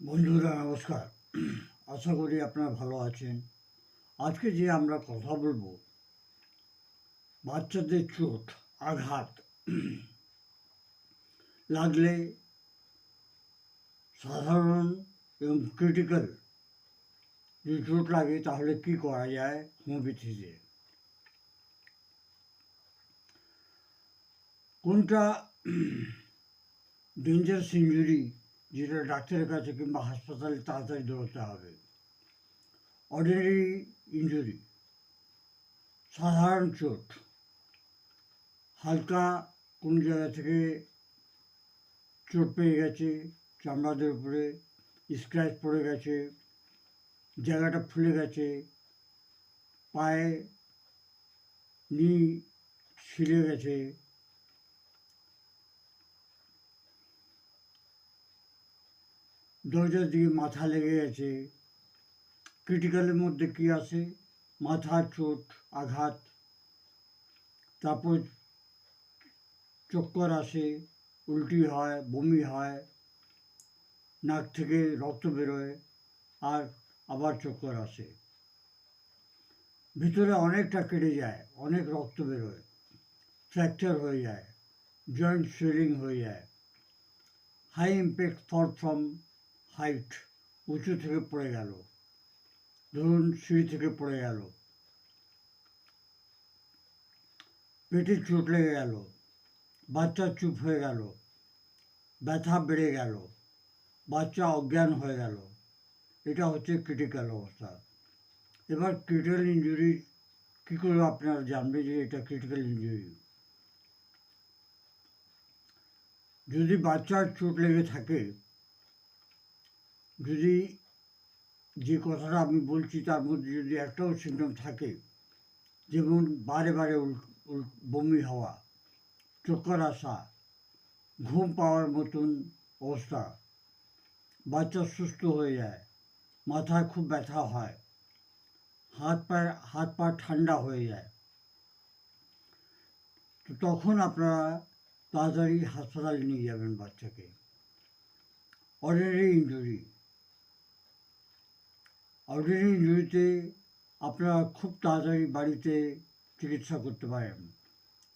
বন্ধুরা, নমস্কার। আশা করি আপনারা ভালো আছেন। আজকে যে আমরা কথা বলব, বাচ্চাদের চোট, আঘাত, লাগলে সাধারণ এবং ক্রিটিক্যাল যদি চোট লাগে, তাহলে কি করা যায়? হোমিওপ্যাথিতে কোনটা ডেঞ্জারাস ইঞ্জুরি যেটা ডাক্তারের কাছে কিংবা হাসপাতালে তাড়াতাড়ি দৌড়তে হবে। অর্ডিনারি ইঞ্জুরি সাধারণ চোট, হালকা কোন জায়গা থেকে চোট পেয়ে গেছে, চামড়াদের উপরে স্ক্র্যাচ পড়ে গেছে, জায়গাটা ফুলে গেছে, পায়ে নি ছিলে গেছে দরজার দিকে মাথা লেগে গেছে। ক্রিটিক্যালের মধ্যে কি আছে? মাথার চোট, আঘাত, তারপর চক্কর আসে, উল্টি হয়, বমি হয়, নাক থেকে রক্ত বেরোয়, আর আবার চক্কর আসে। ভিতরে অনেকটা কেটে যায়, অনেক রক্ত বেরোয়, ফ্র্যাকচার হয়ে যায়, জয়েন্ট সুইলিং হয়ে যায়। High impact for from height উঁচু থেকে পড়ে গেল। ধরুন সিঁড়ি থেকে পড়ে গেল। পেটে চোট লেগে গেল। বাচ্চা চুপ হয়ে গেল। ব্যথা বেড়ে গেল। বাচ্চা অজ্ঞান হয়ে গেল। এটা হচ্ছে ক্রিটিক্যাল অবস্থা। এবার ক্রিটিক্যাল ইঞ্জুরি কী করে আপনারা জানবে যে এটা ক্রিটিক্যাল ইঞ্জুরি যদি বাচ্চার চোট লেগে থাকে যদি যে কথাটা আমি বলছি, তার মধ্যে যদি একটাও সিমটম থাকে, যেমন বারে বারে বমি হওয়া চক্কর আসা ঘুম পাওয়ার মতন অবস্থা, বাচ্চা সুস্থ হয়ে যায়, মাথায় খুব ব্যথা হয়, হাত পা হাত পা ঠান্ডা হয়ে যায়, তো তখন আপনারা তাড়াতাড়ি হাসপাতালে নিয়ে যাবেন বাচ্চাকে। অর্ডিনারি ইঞ্জুরি অর্ডিনারি ইঞ্জুরিতে আপনারা খুব তাড়াতাড়ি বাড়িতে চিকিৎসা করতে পারেন।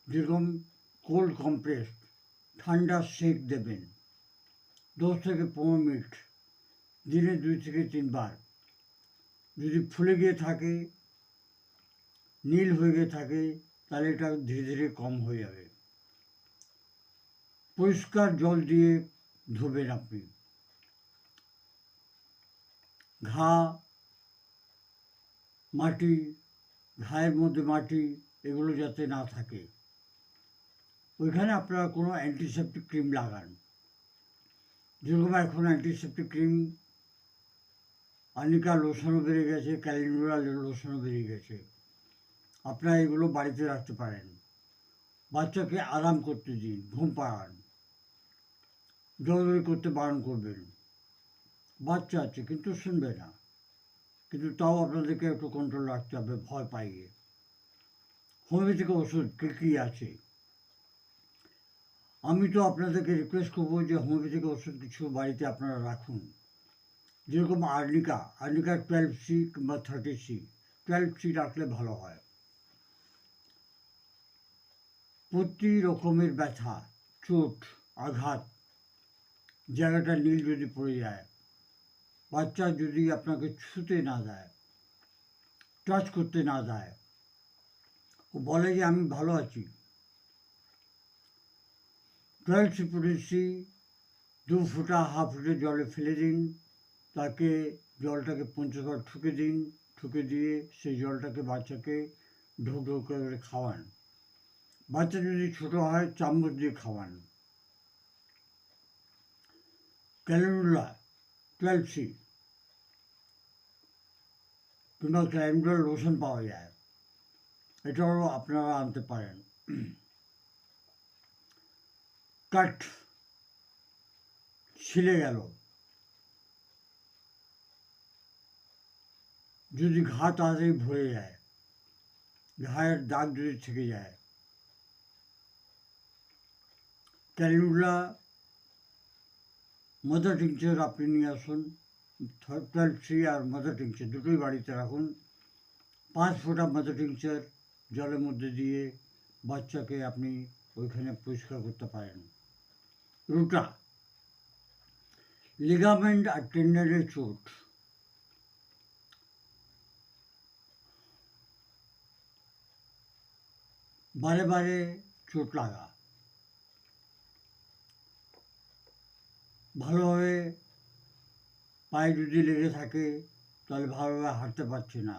যেরকম কোল্ড কম্প্রেস ঠান্ডা সেক দেবেন। দশ থেকে পনেরো মিনিট, দিনে দুই থেকে তিনবার। যদি ফুলে গিয়ে থাকে, নীল হয়ে গিয়ে থাকে, তাহলে এটা ধীরে ধীরে কম হয়ে যাবে। পরিষ্কার জল দিয়ে ধোবেন আপনি। ঘা মাটি, ঘায়ের মধ্যে মাটি, এগুলো যাতে না থাকে। ওইখানে আপনারা কোনো অ্যান্টিসেপটিক ক্রিম লাগান। যেরকম এখন অ্যান্টিসেপটিক ক্রিম আনিকা লোশনও বেড়ে গেছে ক্যালেন্ডুলা লোশনও বেরিয়ে গেছে। আপনারা এগুলো বাড়িতে রাখতে পারেন। বাচ্চাকে আরাম করতে দিন, ঘুম পাড়ান। দৌড়দৌড়ি করতে বারণ করবেন। বাচ্চা আছে, কিন্তু শুনবে না। কিন্তু তাও আপনাদেরকে একটু কন্ট্রোল রাখতে হবে, ভয় পাইয়ে। হোমিওপ্যাথিক ওষুধ কী কী আছে? আমি তো আপনাদেরকে রিকোয়েস্ট করব যে হোমিওপ্যাথিক ওষুধ কিছু বাড়িতে আপনারা রাখুন। যেরকম আর্নিকা আর্নিকা টুয়েলভ সি কিংবা থার্টি সি টুয়েলভ সি রাখলে ভালো হয়। প্রতি রকমের ব্যথা, চোট, আঘাত, জায়গাটা নীল যদি পড়ে যায় বাচ্চা যদি আপনাকে ছুতে না দেয় টাচ করতে না দেয়, ও বলে যে আমি ভালো আছি। টুয়েলভ সিপুরেসি দু ফুটা হাফ ফুটে জলে ফেলে দিন, তাকে জলটাকে পঞ্চবার ঠুকে দিন, ঠুকে দিয়ে সেই জলটাকে বাচ্চাকে ঢোক ঢোক করে খাওয়ান। বাচ্চা যদি ছোটো হয়, চামচ দিয়ে খাওয়ান। ক্যালেন্ডুলা টুয়েলভ সি কিংবা ক্যালেন্ডুলার লোশন পাওয়া যায় এটাও আপনারা আনতে পারেন কাট ছিলে গেল যদি ঘা তাড়াতাড়ি ভরে যায় ঘায়ের দাগ যদি থেকে যায় ক্যালিউলা মাদার টিংচার আপনি নিয়ে আসুন টুয়েলভ থ্রি আর মাদার টিংচার দুটোই বাড়িতে রাখুন। পাঁচ ফোঁটা মাদার টিংচার জলের মধ্যে দিয়ে বাচ্চাকে আপনি ওইখানে পরিষ্কার করতে পারেন। রুটা লিগামেন্ট আর টেন্ডারের চোট বারে বারে চোট লাগা। ভালোভাবে পায়ে যদি লেগে থাকে, তাহলে ভালোভাবে হাঁটতে পারছি না।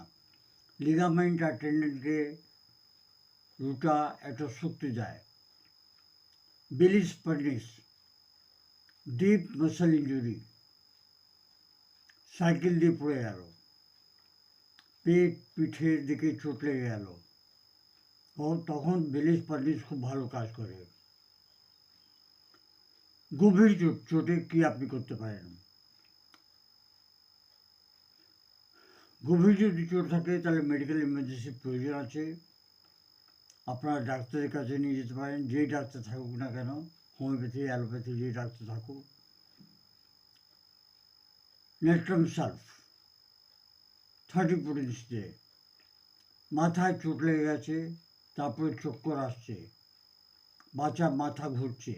লিগামেন্ট আর টেন্ডেনকে রুটা একটা শক্তি দেয়। Bellis perennis deep muscle injury cycle দিয়ে পড়ে গেল। পেট পিঠের দিকে চোট লেগে গেল। তখন বিলিস পার্নিস খুব ভালো কাজ করে। গভীর চোট, চোটে কি আপনি করতে পারেন? গভীর যদি চোট থাকে, তাহলে মেডিকেল ইমার্জেন্সির প্রয়োজন আছে। আপনারা ডাক্তারের কাছে নিয়ে যেতে পারেন যেই ডাক্তার থাকুক না কেন হোমিওপ্যাথি অ্যালোপ্যাথি যেই ডাক্তার থাকুক। Natrum sulph thirty potency day মাথায় চোট লেগে গেছে, তারপরে চক্কর আসছে। বাচ্চা মাথা ঘুরছে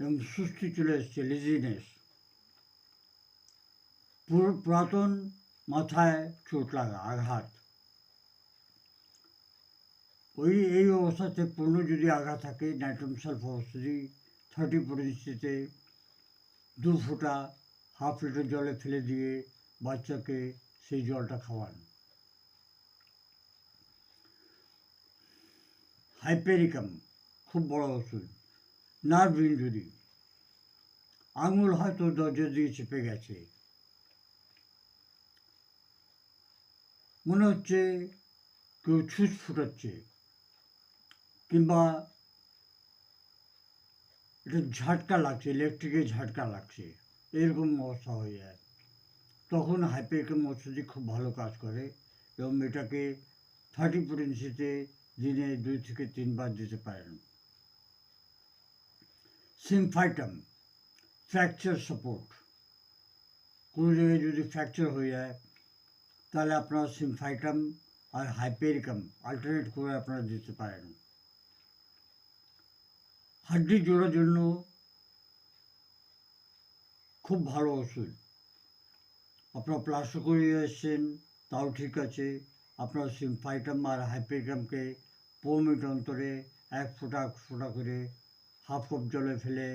এবং সুস্থি চলে এসছে লেজিনেস পুরাতন মাথায় চোট লাগা আঘাত। ওই, এই অবস্থাতে পূর্ণ যদি আঘাত থাকে নাইট্রোম সালফ অবস্থি থার্টি পরিস্থিতিতে দু ফোঁটা, হাফ লিটার জলে ফেলে দিয়ে বাচ্চাকে সেই জলটা খাওয়ান। হাইপেরিকাম, খুব বড় ওষুধ, নার্ভ ইঞ্জুরি আঙুল হয়তো দরজা দিয়ে চেপে গেছে। মনে হচ্ছে কেউ ছুঁচ ফুটাচ্ছে কিংবা এটা ঝাটকা লাগছে ইলেকট্রিকের ঝাটকা লাগছে এরকম অবস্থা হয়ে যায় তখন হাইপেরিকাম ওষুধই খুব ভালো কাজ করে এবং এটাকে থার্টি পোটেন্সিতে দিনে দুই থেকে তিনবার দিতে পারেন সিমফাইটাম ফ্র্যাকচার সাপোর্ট কোনো জায়গায় যদি ফ্র্যাকচার হয়ে যায় তাহলে আপনারা সিমফাইটাম আর হাইপেরিকাম আল্টারনেট করে আপনারা দিতে পারেন। হাড্ডি জোড়ার জন্য খুব ভালো ওষুধ। আপনারা প্লাস্টার করে এসছেন, তাও ঠিক আছে। আপনারা সিমফাইটাম আর হাইপেরিকামকে পনেরো মিনিট অন্তরে এক ফোঁটা এক ফোঁটা করে হাফ কাপ জলে ফেলে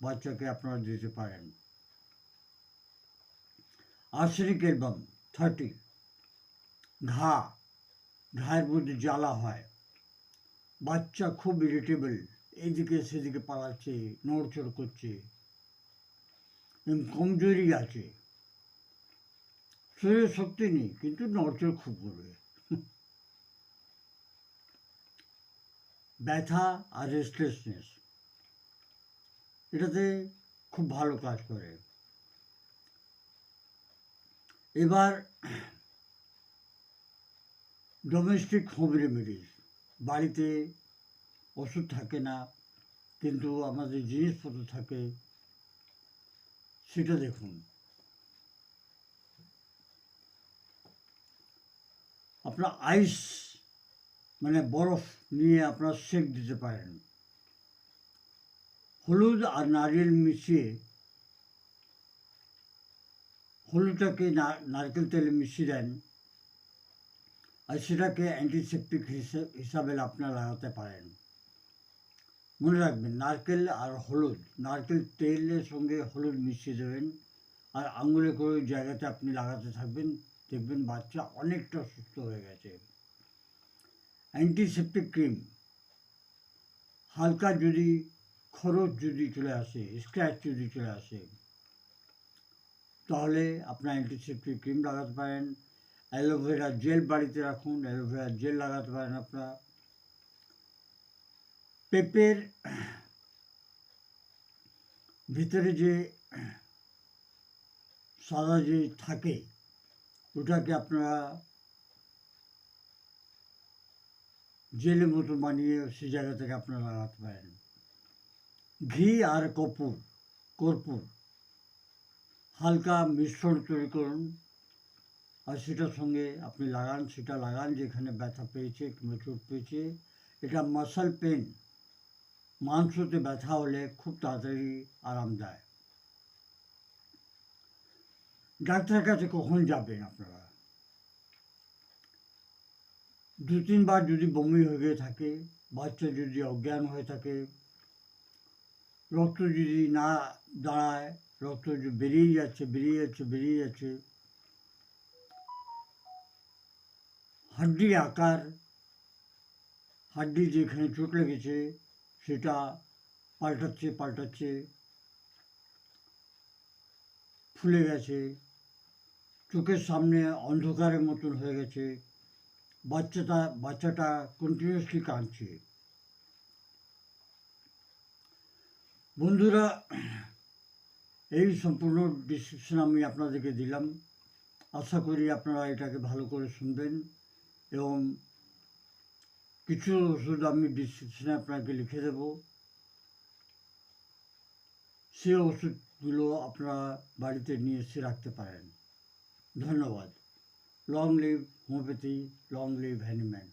বাচ্চাকে আপনারা দিতে পারেন। আর্সেনিক অ্যালবাম থার্টি ঘা, ঘায়ের মধ্যে জ্বালা হয়। বাচ্চা খুব ইরিটেবল এইদিকে সেদিকে পালাচ্ছে, নড়চড় করছে। কমজোরি আছে। শরীরে শক্তি নেই, কিন্তু নড়চড় খুব করবে। ব্যথা আর রেস্টলেসনেস এটাতে খুব ভালো কাজ করে। এবার ডোমেস্টিক হোম রেমেডিস বাড়িতে ওষুধ থাকে না, কিন্তু আমাদের জিনিসপত্র থাকে, সেটা দেখুন। আপনার আইস মানে বরফ নিয়ে আপনার সেক দিতে পারেন। হলুদ আর নারকেল মিশিয়ে, হলুদটাকে নারকেল তেলে মিশিয়ে দেন। আর সেটাকে অ্যান্টিসেপটিক হিসাবে আপনারা লাগাতে পারেন। মনে রাখবেন, নারকেল আর হলুদ, নারকেল তেলের সঙ্গে হলুদ মিশিয়ে দেবেন। আর আঙুলে করে জায়গাতে আপনি লাগাতে থাকবেন, দেখবেন বাচ্চা অনেকটা সুস্থ হয়ে গেছে। অ্যান্টিসেপটিক ক্রিম হালকা যদি, খরচ যদি চলে আসে স্ক্র্যাচ যদি চলে আসে, তাহলে আপনার অ্যান্টিসেপটিক ক্রিম লাগাতে পারেন। অ্যালোভেরা জেল বাড়িতে রাখুন, অ্যালোভেরা জেল লাগাতে পারেন আপনারা। পেঁপের ভিতরে যে সাদা যে থাকে, ওটাকে আপনারা জেলের মতো বানিয়ে সেই জায়গা থেকে আপনারা লাগাতে পারেন। ঘি আর কপুর কর্পূর। হালকা মিশ্রণ তৈরি করুন। আর সেটার সঙ্গে আপনি লাগান, সেটা লাগান, যেখানে ব্যথা পেয়েছে, কিংবা চোট পেয়েছে, এটা মাসাল পেন মাংসতে ব্যথা হলে খুব তাড়াতাড়ি আরাম দেয়। ডাক্তারের কাছে কখন যাবেন আপনারা? দু তিনবার যদি বমি হয়ে গিয়ে থাকে, বাচ্চা যদি অজ্ঞান হয়ে থাকে, রক্ত যদি না দাঁড়ায়, রক্ত যদি বেরিয়ে যাচ্ছে বেরিয়ে যাচ্ছে বেরিয়ে যাচ্ছে হাড্ডির আকার হাড্ডি যেখানে চোট লেগেছে, সেটা পাল্টাচ্ছে পাল্টাচ্ছে, ফুলে গেছে, চোখের সামনে অন্ধকারের মতন হয়ে গেছে, বাচ্চাটা বাচ্চাটা কন্টিনিউয়াসলি কাঁদছে। বন্ধুরা, এই সম্পূর্ণ ডিসক্রিপশন আমি আপনাদেরকে দিলাম। আশা করি আপনারা এটাকে ভালো করে শুনবেন। এবং কিছু ওষুধ আমি ডিসক্রিপশনে আপনাকে লিখে দেব। সে ওষুধগুলো আপনারা বাড়িতে নিয়ে এসে রাখতে পারেন। ধন্যবাদ। Long live homoeopathy long live Hahnemann